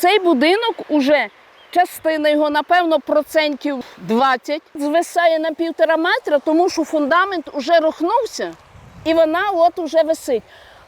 Цей будинок уже частина його, напевно, процентів 20 звисає на півтора метра, тому що фундамент вже рухнувся і вона от уже висить.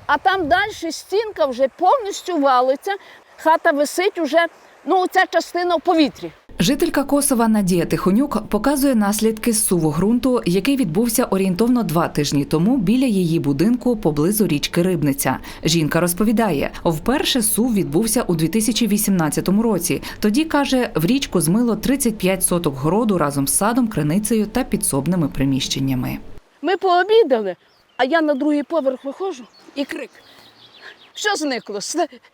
А там далі стінка вже повністю валиться, хата висить уже, ну, ця частина в повітрі. Жителька Косова Надія Тихонюк показує наслідки зсуву ґрунту, який відбувся орієнтовно два тижні тому біля її будинку поблизу річки Рибниця. Жінка розповідає, вперше сув відбувся у 2018 році. Тоді каже, в річку змило 35 соток городу разом з садом, криницею та підсобними приміщеннями. Ми пообідали, а я на другий поверх виходжу і крик. Що зникло?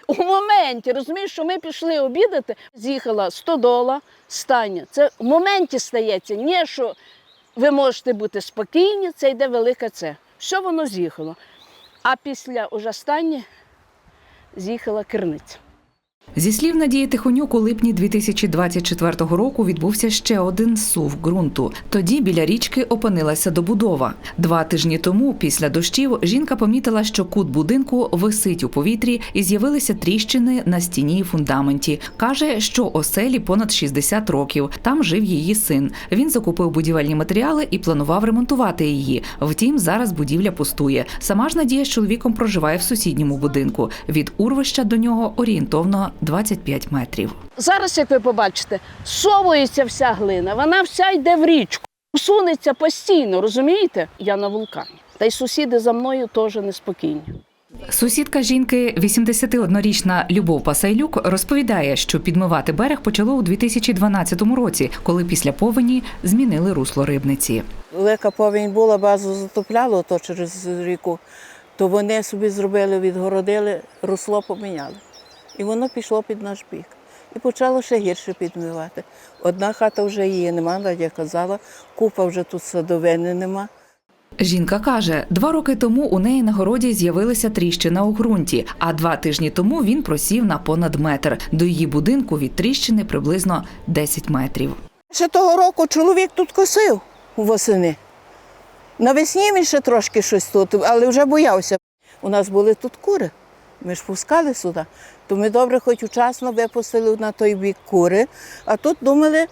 У моменті, розумієш, що ми пішли обідати, з'їхала стодола, стання. Це в моменті стається. Не що ви можете бути спокійні, це йде велике це. Що воно з'їхало? А після уже стання з'їхала керниця. Зі слів Надії Тихонюк, у липні 2024 року відбувся ще один сув ґрунту. Тоді біля річки опинилася добудова. Два тижні тому, після дощів, жінка помітила, що кут будинку висить у повітрі і з'явилися тріщини на стіні і фундаменті. Каже, що оселі понад 60 років. Там жив її син. Він закупив будівельні матеріали і планував ремонтувати її. Втім, зараз будівля пустує. Сама ж Надія з чоловіком проживає в сусідньому будинку. Від урвища до нього орієнтовно 25 метрів. Зараз, як ви побачите, совується вся глина, вона вся йде в річку, сунеться постійно, розумієте? Я на вулкані. Та й сусіди за мною теж неспокійні. Сусідка жінки, 81-річна Любов Пасайлюк, розповідає, що підмивати берег почало у 2012 році, коли після повені змінили русло рибниці. Велика повінь була, базу затопляло то через ріку, то вони собі зробили, відгородили, русло поміняли. І воно пішло під наш бік. І почало ще гірше підмивати. Одна хата вже її нема, Надя казала, купа вже тут садовини нема. Жінка каже, два роки тому у неї на городі з'явилася тріщина у ґрунті, а два тижні тому він просів на понад метр. До її будинку від тріщини приблизно 10 метрів. Ще того року чоловік тут косив у восени. Навесні він ще трошки щось тут, але вже боявся. У нас були тут кури. Ми ж пускали сюди. То ми добре хоч вчасно випустили на той бік кури, а тут думали,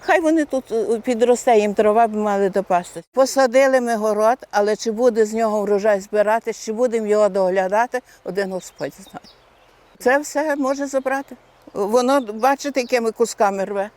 хай вони тут е, підросте, їм трава б мали допасти. Посадили ми город, але чи буде з нього врожай збирати, чи будемо його доглядати, один Господь знає. Це все може забрати. Воно, бачите, якими кусками рве.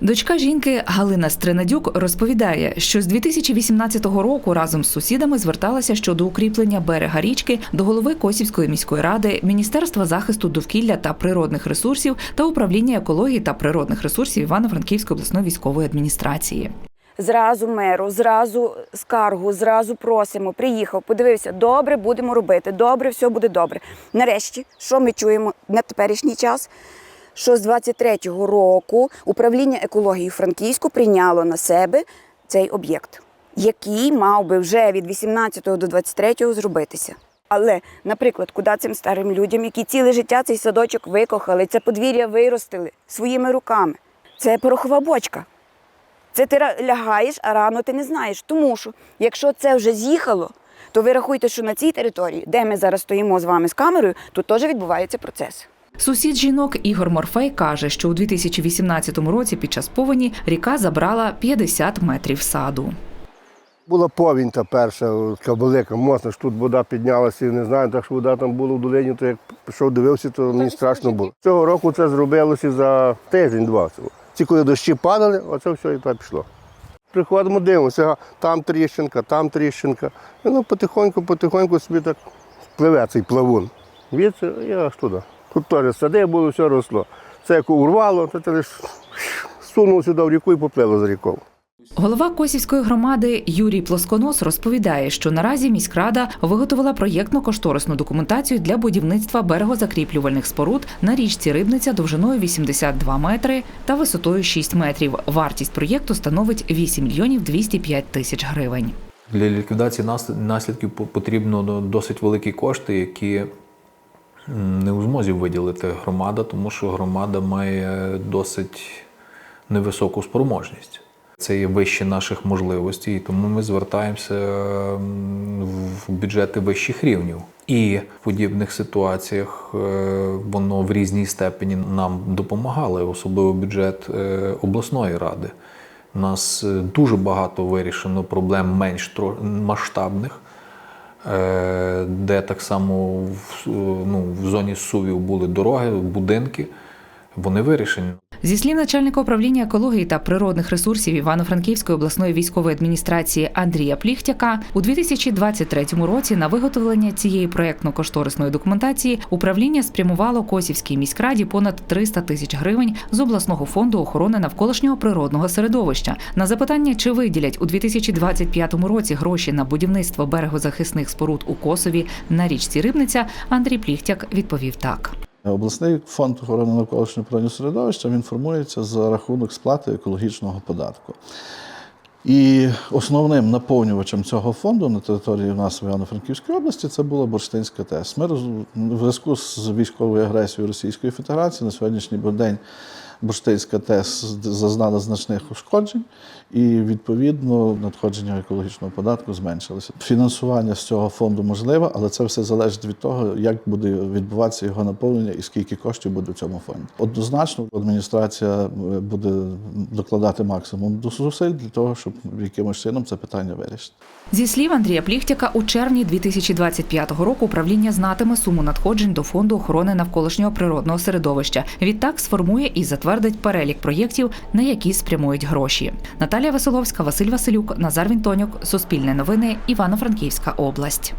Дочка жінки Галина Стринадюк розповідає, що з 2018 року разом з сусідами зверталася щодо укріплення берега річки до голови Косівської міської ради, Міністерства захисту довкілля та природних ресурсів та управління екології та природних ресурсів Івано-Франківської обласної військової адміністрації. Зразу меру, зразу скаргу, зразу просимо. Приїхав, подивився, добре, будемо робити, добре, все буде добре. Нарешті, що ми чуємо на теперішній час? Що з 23-го року управління екології Франківську прийняло на себе цей об'єкт, який мав би вже від 18-го до 23-го зробитися. Але, наприклад, куди цим старим людям, які ціле життя цей садочок викохали, це подвір'я виростили своїми руками. Це порохова бочка. Це ти лягаєш, а рано ти не знаєш. Тому що якщо це вже з'їхало, то ви рахуйте, що на цій території, де ми зараз стоїмо з вами з камерою, тут теж відбувається процес. Сусід жінок Ігор Морфей каже, що у 2018 році під час повені ріка забрала 50 метрів саду. Була повінь та перша, така велика, моцна, що тут вода піднялася, не знаю, так що вода там була в долині, то як пішов дивився, то мені страшно було. Цього року це зробилося за тиждень-два. Ці коли дощі падали, оце все і так пішло. Приходимо, дивимося, там тріщинка, там тріщинка. І ну потихоньку, потихоньку собі так пливе цей плавун. Звідси і аж туди. Тут теж сади було, все росло. Це як урвало, то це сунув сюди в ріку і поплило за рікою. Голова Косівської громади Юрій Плосконос розповідає, що наразі міськрада виготовила проєктно-кошторисну документацію для будівництва берегозакріплювальних споруд на річці Рибниця довжиною 82 метри та висотою 6 метрів. Вартість проєкту становить 8 мільйонів 205 тисяч гривень. Для ліквідації нас- наслідків потрібно досить великі кошти, які не у змозі виділити громада, тому що громада має досить невисоку спроможність. Це є вище наших можливостей, тому ми звертаємося в бюджети вищих рівнів. І в подібних ситуаціях е, воно в різній степені нам допомагало, особливо бюджет е, обласної ради. У нас е, дуже багато вирішено проблем менш масштабних, де так само в, ну, в зоні сувів були дороги, будинки. Вони вирішені. Зі слів начальника управління екології та природних ресурсів Івано-Франківської обласної військової адміністрації Андрія Пліхтяка у 2023 році на виготовлення цієї проектно-кошторисної документації управління спрямувало Косівській міськраді понад 300 тисяч гривень з обласного фонду охорони навколишнього природного середовища. На запитання, чи виділять у 2025 році гроші на будівництво берегозахисних споруд у Косові на річці Рибниця, Андрій Пліхтяк відповів так. Обласний фонд охорони навколишнього природного середовища він формується за рахунок сплати екологічного податку. І основним наповнювачем цього фонду на території нас в Івано-Франківській області це була Бурштинська ТЕС. Ми в зв'язку з військовою агресією Російської Федерації на сьогоднішній день Бурштинська ТЕС зазнала значних ушкоджень, і відповідно надходження екологічного податку зменшилося. Фінансування з цього фонду можливе, але це все залежить від того, як буде відбуватися його наповнення і скільки коштів буде в цьому фонді. Однозначно, адміністрація е, буде докладати максимум зусиль для того, щоб якимось чином це питання вирішити. Зі слів Андрія Пліхтяка, у червні 2025 року управління знатиме суму надходжень до фонду охорони навколишнього природного середовища. Відтак сформує і затвердить перелік проєктів, на які спрямують гроші. Наталія Веселовська, Василь Василюк, Назар Вінтонюк, Суспільне новини, Івано-Франківська область.